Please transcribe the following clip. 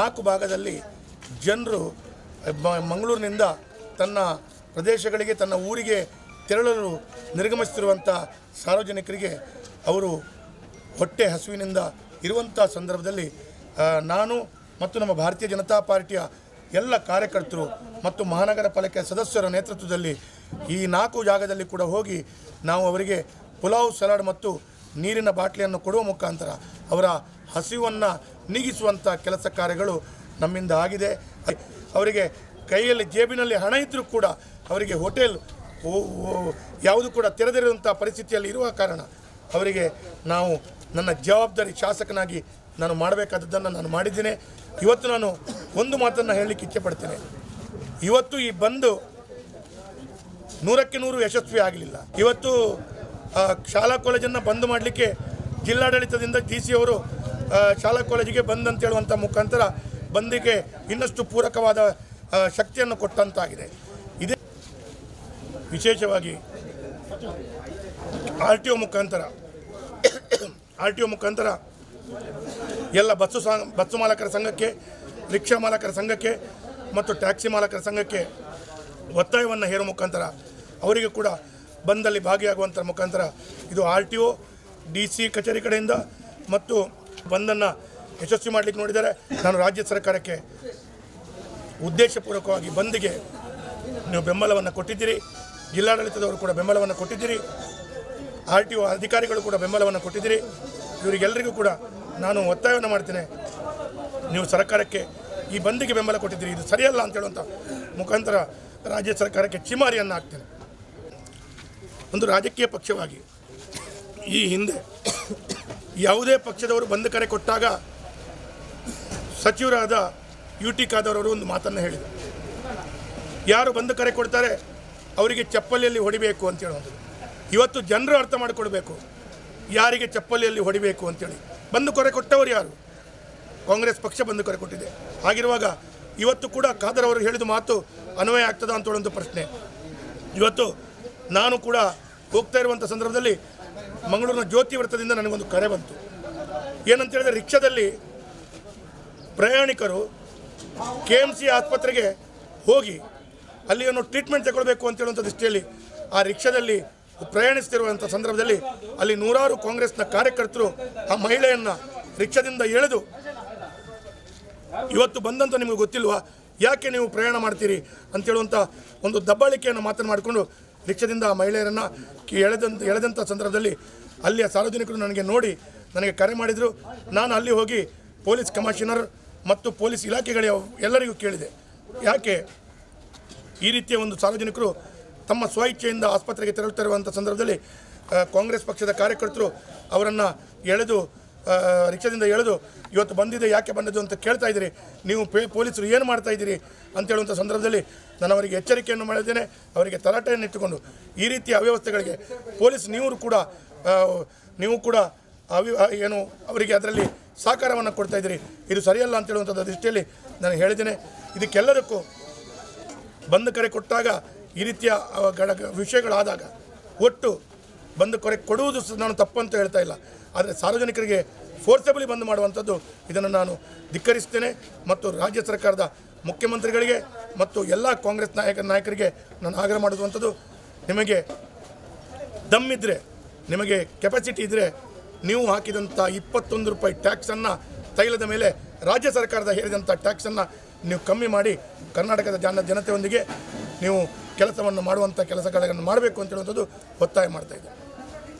ನಾಲ್ಕು ಭಾಗದಲ್ಲಿ ಜನರು ಮಂಗಳೂರಿನಿಂದ ತನ್ನ ಪ್ರದೇಶಗಳಿಗೆ, ತನ್ನ ಊರಿಗೆ ತೆರಳಲು ನಿರ್ಗಮಿಸುತ್ತಿರುವಂಥ ಸಾರ್ವಜನಿಕರಿಗೆ ಅವರು ಹೊಟ್ಟೆ ಹಸುವಿನಿಂದ ಇರುವಂಥ ಸಂದರ್ಭದಲ್ಲಿ ನಾನು ಮತ್ತು ನಮ್ಮ ಭಾರತೀಯ ಜನತಾ ಪಾರ್ಟಿಯ ಎಲ್ಲ ಕಾರ್ಯಕರ್ತರು ಮತ್ತು ಮಹಾನಗರ ಪಾಲಿಕೆ ಸದಸ್ಯರ ನೇತೃತ್ವದಲ್ಲಿ ಈ ನಾಲ್ಕು ಜಾಗದಲ್ಲಿ ಕೂಡ ಹೋಗಿ ನಾವು ಅವರಿಗೆ ಪುಲಾವ್, ಸಲಾಡ್ ಮತ್ತು ನೀರಿನ ಬಾಟ್ಲಿಯನ್ನು ಕೊಡುವ ಮುಖಾಂತರ ಅವರ ಹಸಿವನ್ನು ನೀಗಿಸುವಂಥ ಕೆಲಸ ಕಾರ್ಯಗಳು ನಮ್ಮಿಂದ ಆಗಿದೆ. ಅವರಿಗೆ ಕೈಯಲ್ಲಿ ಜೇಬಿನಲ್ಲಿ ಹಣ ಇದ್ದರೂ ಕೂಡ ಅವರಿಗೆ ಹೋಟೆಲ್ ಯಾವುದು ಕೂಡ ತೆರೆದಿರುವಂಥ ಪರಿಸ್ಥಿತಿಯಲ್ಲಿ ಇರುವ ಕಾರಣ ಅವರಿಗೆ ನಾವು ನನ್ನ ಜವಾಬ್ದಾರಿ ಶಾಸಕನಾಗಿ ನಾನು ಮಾಡಬೇಕಾದದ್ದನ್ನು ನಾನು ಮಾಡಿದ್ದೇನೆ. ಇವತ್ತು ನಾನು ಒಂದು ಮಾತನ್ನು ಹೇಳಲಿಕ್ಕೆ ಇಚ್ಛೆ ಪಡ್ತೇನೆ. ಇವತ್ತು ಈ ಬಂದು ನೂರಕ್ಕೆ ನೂರು ಯಶಸ್ವಿ ಆಗಲಿಲ್ಲ. ಇವತ್ತು ಶಾಲಾ ಕಾಲೇಜನ್ನು ಬಂದ್ ಮಾಡಲಿಕ್ಕೆ ಜಿಲ್ಲಾಡಳಿತದಿಂದ ಡಿ ಸಿ ಅವರು ಶಾಲಾ ಕಾಲೇಜಿಗೆ ಬಂದ್ ಅಂತ ಹೇಳುವಂಥ ಮುಖಾಂತರ ಬಂದಿಗೆ ಇನ್ನಷ್ಟು ಪೂರಕವಾದ ಶಕ್ತಿಯನ್ನು ಕೊಟ್ಟಂತಾಗಿದೆ. ಇದೇ ವಿಶೇಷವಾಗಿ ಆರ್ ಟಿ ಒ ಮುಖಾಂತರ, ಆರ್ ಟಿ ಒ ಮುಖಾಂತರ ಎಲ್ಲ ಬಸ್ಸು ಸಾ, ಬಸ್ಸು ಮಾಲಕರ ಸಂಘಕ್ಕೆ, ರಿಕ್ಷಾ ಮಾಲಕರ ಸಂಘಕ್ಕೆ ಮತ್ತು ಟ್ಯಾಕ್ಸಿ ಮಾಲಕರ ಸಂಘಕ್ಕೆ ಒತ್ತಾಯವನ್ನು ಹೇರೋ ಮುಖಾಂತರ ಅವರಿಗೆ ಕೂಡ ಬಂದಲ್ಲಿ ಭಾಗಿಯಾಗುವಂಥ ಮುಖಾಂತರ ಇದು R T O, D C ಕಚೇರಿ ಕಡೆಯಿಂದ ಮತ್ತು ಬಂದನ್ನು ಯಶಸ್ವಿ ಮಾಡಲಿಕ್ಕೆ ನೋಡಿದರೆ ನಾನು ರಾಜ್ಯ ಸರ್ಕಾರಕ್ಕೆ ಉದ್ದೇಶಪೂರ್ವಕವಾಗಿ ಬಂದ್ಗೆ ನೀವು ಬೆಂಬಲವನ್ನು ಕೊಟ್ಟಿದ್ದೀರಿ. ಜಿಲ್ಲಾಡಳಿತದವರು ಕೂಡ ಬೆಂಬಲವನ್ನು ಕೊಟ್ಟಿದ್ದೀರಿ. ಆರ್ ಟಿ ಒ ಅಧಿಕಾರಿಗಳು ಕೂಡ ಬೆಂಬಲವನ್ನು ಕೊಟ್ಟಿದ್ದೀರಿ. ಇವರಿಗೆಲ್ಲರಿಗೂ ಕೂಡ ನಾನು ಒತ್ತಾಯವನ್ನು ಮಾಡ್ತೇನೆ. ನೀವು ಸರ್ಕಾರಕ್ಕೆ ಈ ಬಂದಿಗೆ ಬೆಂಬಲ ಕೊಟ್ಟಿದ್ದೀರಿ. ಇದು ಸರಿಯಲ್ಲ ಅಂತ ಹೇಳುವಂಥ ಮುಖಾಂತರ ರಾಜ್ಯ ಸರ್ಕಾರಕ್ಕೆ ಚಿಮಾರಿಯನ್ನು ಹಾಕ್ತೇನೆ ಒಂದು ರಾಜಕೀಯ ಪಕ್ಷವಾಗಿ ಈ ಹಿಂದೆ ಯಾವುದೇ ಪಕ್ಷದವರು ಬಂದು ಕರೆ ಕೊಟ್ಟಾಗ ಸಚಿವರಾದ ಯು ಟಿ ಖಾದರ್ ಅವರು ಒಂದು ಮಾತನ್ನು ಹೇಳಿದರು. ಯಾರು ಬಂದು ಕರೆ ಕೊಡ್ತಾರೆ ಅವರಿಗೆ ಚಪ್ಪಲಿಯಲ್ಲಿ ಹೊಡಿಬೇಕು ಅಂತ ಹೇಳುವಂಥದ್ದು. ಇವತ್ತು ಜನರು ಅರ್ಥ ಮಾಡಿಕೊಡ್ಬೇಕು. ಯಾರಿಗೆ ಚಪ್ಪಲಿಯಲ್ಲಿ ಹೊಡಿಬೇಕು ಅಂತೇಳಿ ಬಂದು ಕೊರೆ ಕೊಟ್ಟವರು ಯಾರು? ಕಾಂಗ್ರೆಸ್ ಪಕ್ಷ ಬಂದು ಕರೆ ಕೊಟ್ಟಿದೆ. ಹಾಗಿರುವಾಗ ಇವತ್ತು ಕೂಡ ಖಾದರ್ ಅವರು ಹೇಳಿದ ಮಾತು ಅನ್ವಯ ಆಗ್ತದ ಅಂತ ಒಂದು ಪ್ರಶ್ನೆ. ಇವತ್ತು ನಾನು ಕೂಡ ಹೋಗ್ತಾ ಇರುವಂಥ ಸಂದರ್ಭದಲ್ಲಿ ಮಂಗಳೂರಿನ ಜ್ಯೋತಿ ವೃತ್ತದಿಂದ ನನಗೊಂದು ಕರೆ ಬಂತು. ಏನಂತ ಹೇಳಿದ್ರೆ ರಿಕ್ಷಾದಲ್ಲಿ ಪ್ರಯಾಣಿಕರು ಕೆ ಎಂ ಸಿ ಆಸ್ಪತ್ರೆಗೆ ಹೋಗಿ ಅಲ್ಲಿ ಏನು ಟ್ರೀಟ್ಮೆಂಟ್ ತಗೊಳ್ಬೇಕು ಅಂತ ಹೇಳುವಂಥ ದೃಷ್ಟಿಯಲ್ಲಿ ಆ ರಿಕ್ಷಾದಲ್ಲಿ ಪ್ರಯಾಣಿಸ್ತಿರುವಂಥ ಸಂದರ್ಭದಲ್ಲಿ ಅಲ್ಲಿ ನೂರಾರು ಕಾಂಗ್ರೆಸ್ನ ಕಾರ್ಯಕರ್ತರು ಆ ಮಹಿಳೆಯನ್ನು ರಿಕ್ಷಾದಿಂದ ಎಳೆದು ಇವತ್ತು ಬಂದಂತ ನಿಮಗೆ ಗೊತ್ತಿಲ್ವಾ? ಯಾಕೆ ನೀವು ಪ್ರಯಾಣ ಮಾಡ್ತೀರಿ? ಅಂತ ಹೇಳುವಂಥ ಒಂದು ದಬ್ಬಾಳಿಕೆಯನ್ನು ಮಾತನ್ನು ಮಾಡಿಕೊಂಡು ರಿಕ್ಷಾದಿಂದ ಆ ಮಹಿಳೆಯರನ್ನು ಎಳೆದಂತ ಎಳೆದಂಥ ಸಂದರ್ಭದಲ್ಲಿ ಅಲ್ಲಿಯ ಸಾರ್ವಜನಿಕರು ನನಗೆ ನೋಡಿ ನನಗೆ ಕರೆ ಮಾಡಿದರು. ನಾನು ಅಲ್ಲಿ ಹೋಗಿ ಪೊಲೀಸ್ ಕಮಿಷನರ್ ಮತ್ತು ಪೊಲೀಸ್ ಇಲಾಖೆಗಳ ಎಲ್ಲರಿಗೂ ಕೇಳಿದೆ. ಯಾಕೆ? ಈ ರೀತಿಯ ಒಂದು ಸಾರ್ವಜನಿಕರು ತಮ್ಮ ಸ್ವಇಚ್ಛೆಯಿಂದ ಆಸ್ಪತ್ರೆಗೆ ತೆರಳುತ್ತಿರುವಂಥ ಸಂದರ್ಭದಲ್ಲಿ ಕಾಂಗ್ರೆಸ್ ಪಕ್ಷದ ಕಾರ್ಯಕರ್ತರು ಅವರನ್ನು ಎಳೆದು ರಿಕ್ಷಾದಿಂದ ಎಳೆದು ಇವತ್ತು ಬಂದಿದೆ, ಯಾಕೆ ಬಂದಿದ್ದು ಅಂತ ಕೇಳ್ತಾ ಇದ್ದೀರಿ. ನೀವು ಪೇ, ಪೊಲೀಸರು ಏನು ಮಾಡ್ತಾ ಇದ್ದೀರಿ ಅಂತ ಹೇಳುವಂಥ ಸಂದರ್ಭದಲ್ಲಿ ನಾನು ಅವರಿಗೆ ಎಚ್ಚರಿಕೆಯನ್ನು ಮಾಡಿದ್ದೇನೆ. ಅವರಿಗೆ ತರಾಟೆಯನ್ನು ಇಟ್ಟುಕೊಂಡು ಈ ರೀತಿಯ ಅವ್ಯವಸ್ಥೆಗಳಿಗೆ ಪೊಲೀಸ್ ನೀವು ಕೂಡ ನೀವು ಕೂಡ ಅವಿ ಏನು ಅವರಿಗೆ ಅದರಲ್ಲಿ ಸಹಕಾರವನ್ನು ಕೊಡ್ತಾ ಇದ್ದೀರಿ. ಇದು ಸರಿಯಲ್ಲ ಅಂತ ಹೇಳುವಂಥದ್ದು ದೃಷ್ಟಿಯಲ್ಲಿ ನಾನು ಹೇಳಿದ್ದೇನೆ. ಇದಕ್ಕೆಲ್ಲದಕ್ಕೂ ಬಂದು ಕರೆ ಕೊಟ್ಟಾಗ ಈ ರೀತಿಯ ವಿಷಯಗಳಾದಾಗ ಒಟ್ಟು ಬಂದು ಕೊರೆ ಕೊಡುವುದು ನಾನು ನಾನು ತಪ್ಪಂತ ಹೇಳ್ತಾ ಇಲ್ಲ. ಆದರೆ ಸಾರ್ವಜನಿಕರಿಗೆ ಫೋರ್ಸಬಲಿ ಬಂದ್ ಮಾಡುವಂಥದ್ದು ಇದನ್ನು ನಾನು ಧಿಕ್ಕರಿಸ್ತೇನೆ ಮತ್ತು ರಾಜ್ಯ ಸರ್ಕಾರದ ಮುಖ್ಯಮಂತ್ರಿಗಳಿಗೆ ಮತ್ತು ಎಲ್ಲ ಕಾಂಗ್ರೆಸ್ ನಾಯಕ, ನಾಯಕರಿಗೆ ನಾನು ಆಗ್ರಹ ಮಾಡುವಂಥದ್ದು ನಿಮಗೆ ದಮ್ಮಿದ್ರೆ ನಿಮಗೆ ಕೆಪಾಸಿಟಿ ಇದ್ದರೆ ನೀವು ಹಾಕಿದಂಥ ಇಪ್ಪತ್ತೊಂದು ರೂಪಾಯಿ ಟ್ಯಾಕ್ಸನ್ನು ತೈಲದ ಮೇಲೆ ರಾಜ್ಯ ಸರ್ಕಾರದ ಹೇರಿದಂಥ ಟ್ಯಾಕ್ಸನ್ನು ನೀವು ಕಮ್ಮಿ ಮಾಡಿ ಕರ್ನಾಟಕದ ಜನ, ಜನತೆಯೊಂದಿಗೆ ನೀವು ಕೆಲಸವನ್ನು ಮಾಡುವಂಥ ಕಾರ್ಯಗಳನ್ನು ಮಾಡಬೇಕು ಅಂತ ಹೇಳುವಂಥದ್ದು ಒತ್ತಾಯ ಮಾಡ್ತಾ